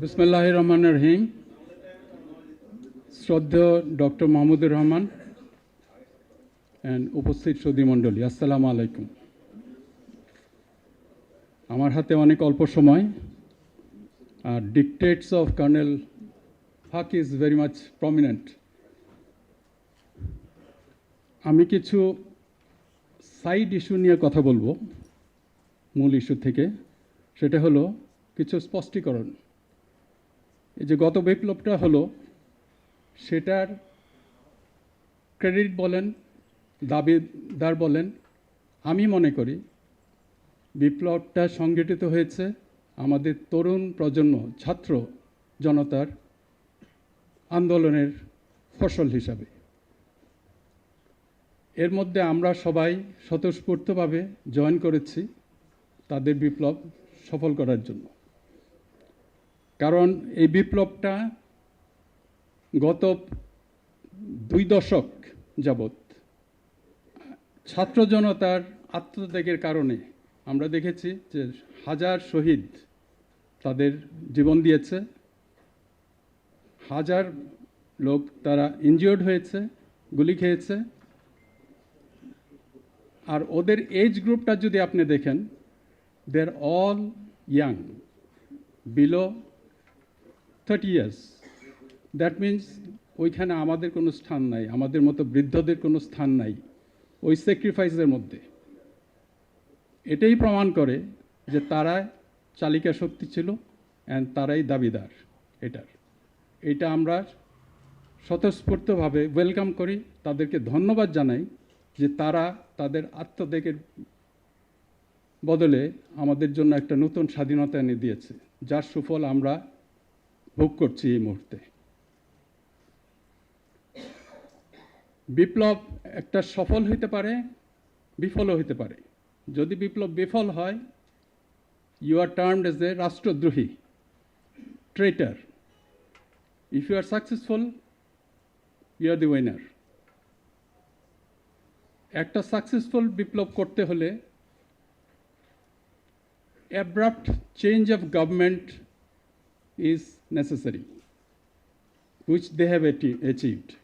বিসমুল্লাহ রহমান রহিম। শ্রদ্ধেয় doctor Mahmudur Rahman and উপস্থিত সদী মণ্ডলী, আসসালামু আলাইকুম। আমার হাতে অনেক অল্প সময়, আর dictates of colonel Haq is very much prominent আমি কিছু সাইড ইস্যু নিয়ে কথা বলব, মূল ইস্যু থেকে। সেটা হলো কিছু স্পষ্টীকরণ। এই যে গত বিপ্লবটা হলো, সেটার ক্রেডিট বলেন, দাবিদার বলেন, আমি মনে করি বিপ্লবটা সংগঠিত হয়েছে আমাদের তরুণ প্রজন্ম, ছাত্র জনতার আন্দোলনের ফসল হিসাবে। এর মধ্যে আমরা সবাই স্বতঃস্ফূর্তভাবে জয়েন করেছি তাদের বিপ্লব সফল করার জন্য। কারণ এই বিপ্লবটা গত দুই দশক যাবৎ ছাত্র জনতার আত্মত্যাগের কারণে আমরা দেখেছি যে হাজার শহীদ তাদের জীবন দিয়েছে, হাজার লোক তারা ইনজিওর্ড হয়েছে, গুলি খেয়েছে। আর ওদের এজ গ্রুপটা যদি আপনি দেখেন they all young below thirty years that means ওইখানে আমাদের কোনো স্থান নাই, আমাদের মতো বৃদ্ধদের কোনো স্থান নাই, ওই স্যাক্রিফাইসের মধ্যে। এটাই প্রমাণ করে যে তারা চালিকা শক্তি ছিল অ্যান্ড তারাই দাবিদার এটার। এটা আমরা স্বতঃস্ফূর্তভাবে ওয়েলকাম করি, তাদেরকে ধন্যবাদ জানাই যে তারা তাদের আত্মত্যাগের বদলে আমাদের জন্য একটা নতুন স্বাধীনতা এনে দিয়েছে। যার সুফল আমরা ভোগ করছি এই মুহূর্তে। বিপ্লব একটা সফল হইতে পারে, বিফলও হইতে পারে। যদি বিপ্লব বিফল হয় you are termed as a রাষ্ট্রদ্রোহী traitor if you are successful you are the winner একটা সাকসেসফুল বিপ্লব করতে হলে abrupt change of government is necessary, which they have ati- achieved.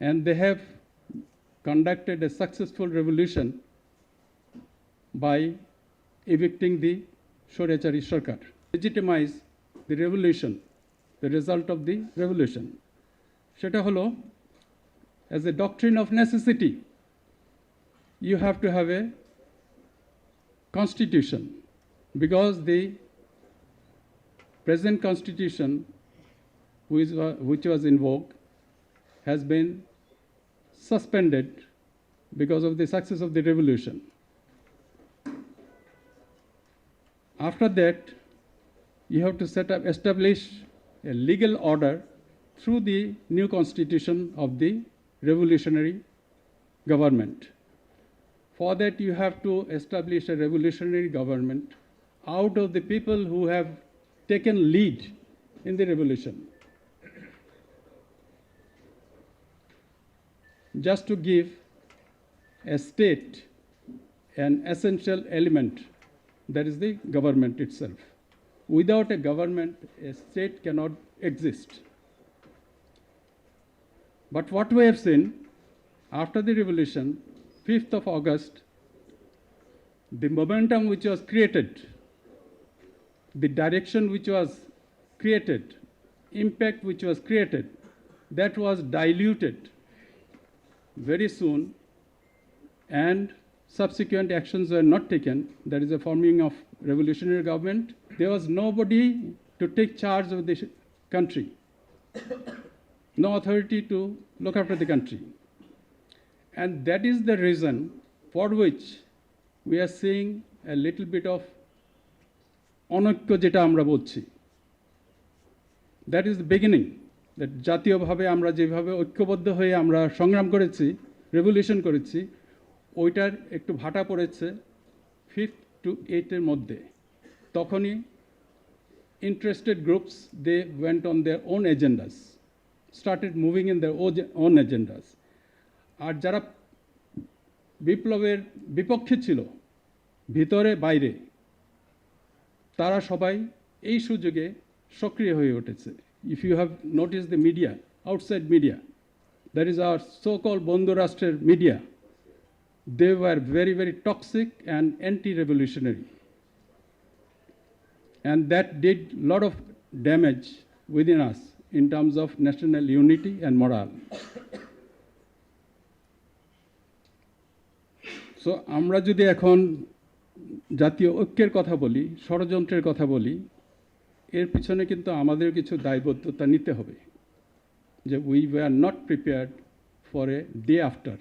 And they have conducted a successful revolution by evicting the Shoryachari Sarkar, legitimize the revolution, the result of the revolution. সেটা হলো as a doctrine of necessity, you have to have a constitution because the present constitution which, which was in vogue has been suspended because of the success of the revolution. After that, you have to set up, establish a legal order through the new constitution of the revolutionary government. For that, you have to establish a revolutionary government out of the people who have taken lead in the revolution. Just to give a state an essential element, that is the government itself. Without a government, a state cannot exist. But what we have seen after the revolution, 5th of August, the momentum which was created, the direction which was created, impact which was created, that was diluted very soon, and subsequent actions were not taken. There is a forming of revolutionary government. There was nobody to take charge of the country, no authority to look after the country. And that is the reason for which we are seeing a little bit of অনৈক্য যেটা আমরা বলছি। That is the beginning that জাতীয়ভাবে আমরা যেভাবে ঐক্যবদ্ধ হয়ে আমরা সংগ্রাম করেছি রেভলিউশন করেছি, ওইটার একটু ভাটা পড়েছে ফিফথ টু এইটের মধ্যে। তখনই interested groups they went on their own agendas started moving in their own- agendas আর যারা বিপ্লবের বিপক্ষে ছিল, ভিতরে, বাইরে তারা সবাই এই সুযোগে সক্রিয় হয়ে উঠেছে। If you have notice the media outside media that is our so called বন্ধু রাষ্ট্রের media they are very very toxic and anti revolutionary and that did lot of damage within us in terms of national unity and moral so আমরা যদি এখন জাতীয় ঐক্যের কথা বলি, ষড়যন্ত্রের কথা বলি, এর পিছনে কিন্তু আমাদের কিছু দায়বদ্ধতা নিতে হবে, যে we were not prepared for a day after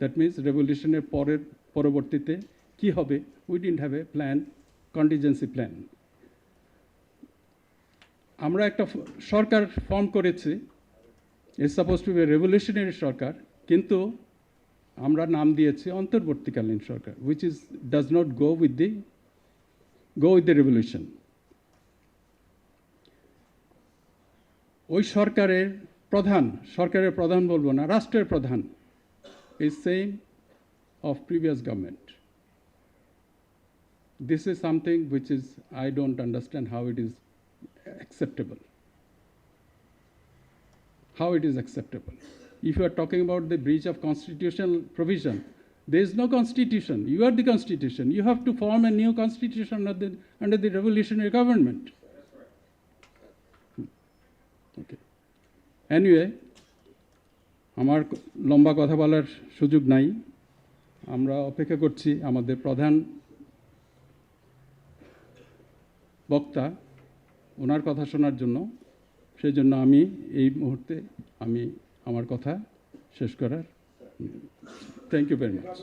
that means রেভলিউশনের পরের, পরবর্তীতে কি হবে? We didn't have a plan contingency plan আমরা একটা সরকার ফর্ম করেছি it's suppose to be revolutionary সরকার, কিন্তু আমরা নাম দিয়েছি অন্তর্বর্তীকালীন সরকার which is does not go with the go with the revolution ওই সরকারের প্রধান সরকারের প্রধান বলব না রাষ্ট্রের প্রধান is same of previous government. This is something which is, I don't understand how it is acceptable. How it is acceptable. If you are talking about the breach of constitutional provision, there is no constitution. You are the constitution. You have to form a new constitution under the, under the revolutionary government. Okay. Anyway, আমার লম্বা কথা বলার সুযোগ নাই আমরা অপেক্ষা করছি আমাদের প্রধান বক্তা ওনার কথা শোনার জন্য সেই জন্য আমি এই মুহূর্তে আমি আমার কথা শেষ করার। Thank you very much